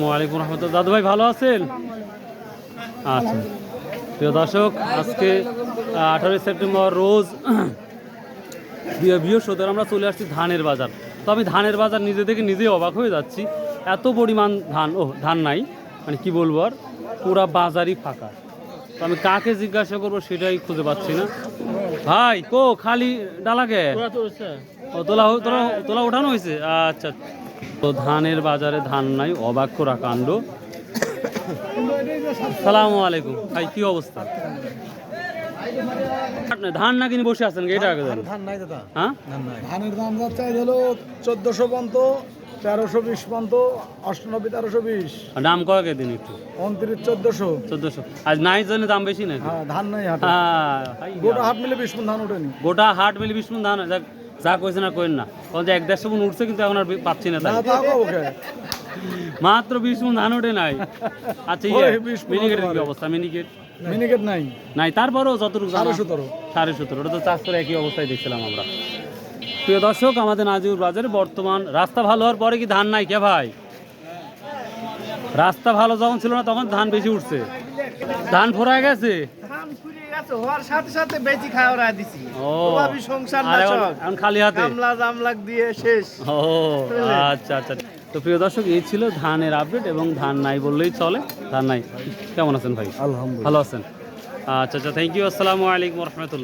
ওয়ালাইকুম রহমতুল্লাহ। দাদু ভাই ভালো আছেন? আচ্ছা। প্রিয় দর্শক, আজকে আঠারোই সেপ্টেম্বর রোজ বৃহ- বৃহস্পতিবার আমরা চলে আসছি ধানের বাজার। তো আমি ধানের বাজার নিজে থেকে নিজেই অবাক হয়ে যাচ্ছি। এত পরিমাণ ধান ও ধান নাই। মানে কি বলব আর? পুরা বাজারই ফাঁকা। তো আমি কাকে জিজ্ঞাসা করব সেটাই খুঁজে পাচ্ছি না। ভাই কো খালি ডালাকে। ও তোলা তোলা তোলা ওঠানো হয়েছে? আচ্ছা। তো ধানের বাজারে ধান নাই অবাক করা কাণ্ড। সালামু আলাইকুম। ভাই কি অবস্থা? ধান না কিনে বসে আছেন? এটা ধান নাই দাদা। হ্যাঁ? ধানের দাম যাচ্ছে হলো চোদ্দশো পর্যন্ত। তেরোশো বিশ পর্যন্ত অষ্টানব্বই তেরোশো বিশ। দাম দিন একটু? উনত্রিশ চোদ্দশো। চোদ্দশো। আজ নাই জন্য দাম বেশি হ্যাঁ ধান নাই হাটে। হ্যাঁ গোটা হাট মিলে বিশ ধান ওঠেনি। গোটা হাট মিলি বিশ ধান যা কইছে না কইন না। এক দেড়শো মন উঠছে কিন্তু এখন আর পাচ্ছি না মাত্র বিশ মন ধান ওঠে নাই। আচ্ছা ইয়ে ওই 20 মিনিকেটের কি অবস্থা? মিনিকেট? মিনিকেট নাই। নাই তারপরেও যতটুকু সাড়ে সতেরো। সাড়ে সতেরো। ওটা তো চাষ করে একই অবস্থায় দেখছিলাম আমরা। প্রিয় দর্শক আমাদের নাজিউর বাজারে বর্তমান রাস্তা ভালো হওয়ার পরে কি ধান নাই কে ভাই? রাস্তা ভালো যখন ছিল না তখন ধান বেশি উঠছে। ধান ফোরা গেছে? ধান ফুরিয়ে গেছে হওয়ার সাথে সাথে বেশি খাওয়া দিছি। ও ওভাবে সংসার আর না এখন চল এখন খালি হাতে? কামলা দিয়ে শেষ। ও আচ্ছা আচ্ছা। তো প্রিয় দর্শক এই ছিল ধানের আপডেট এবং ধান নাই বললেই চলে। ধান নাই। কেমন আছেন ভাই? আলহামদুলিল্লাহ। ভালো আছেন? আচ্ছা আচ্ছা থ্যাংক ইউ আসসালামু আলাইকুম রহমতুল্লাহ।